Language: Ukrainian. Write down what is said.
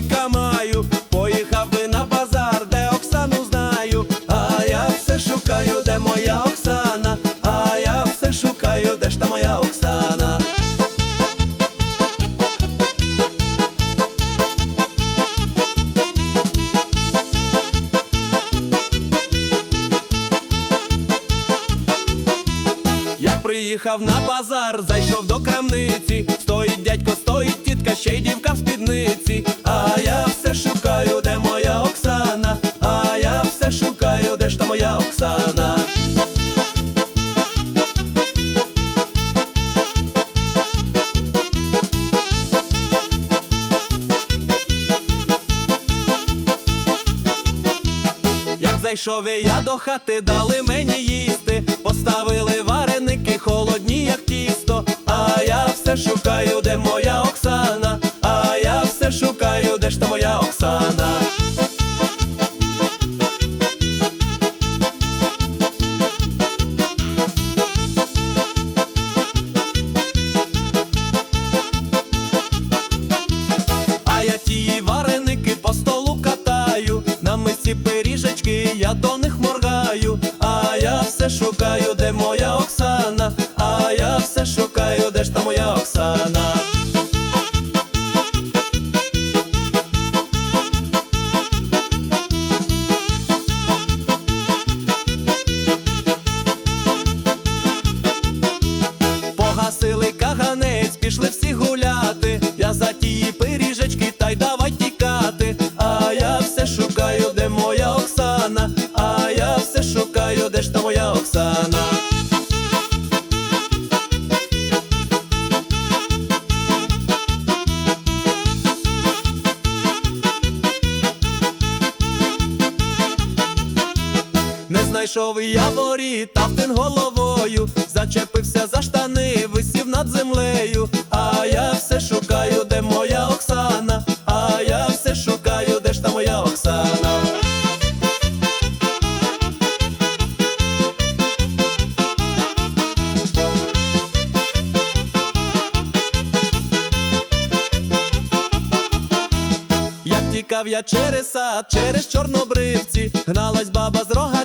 чоловіка маю, поїхав би на базар, де Оксану знаю, а я все шукаю, де моя Оксана, а я все шукаю, де ж та моя Оксана. Я приїхав на базар, зайшов до крамниці. Стоїть дядько, стоїть ще й дівка в спідниці. А я все шукаю, де моя Оксана, а я все шукаю, де ж та моя Оксана. Як зайшов я до хати, дали мені їсти, Оксана, а я все шукаю, де ж та моя Оксана. А я ті вареники по столу катаю, на мисці пиріжечки, я до них моргаю, а я все шукаю, де моя пішли всі гуляти. Я за тії пиріжечки, та й давай тікати. А я все шукаю, де моя Оксана, а я все шукаю, де ж та моя Оксана. Не знайшов я воріт, та головою, зачепився за штани, висів над землею. Моя Оксана. Як тікав я через сад, через чорнобривці, гналась баба з рогачем,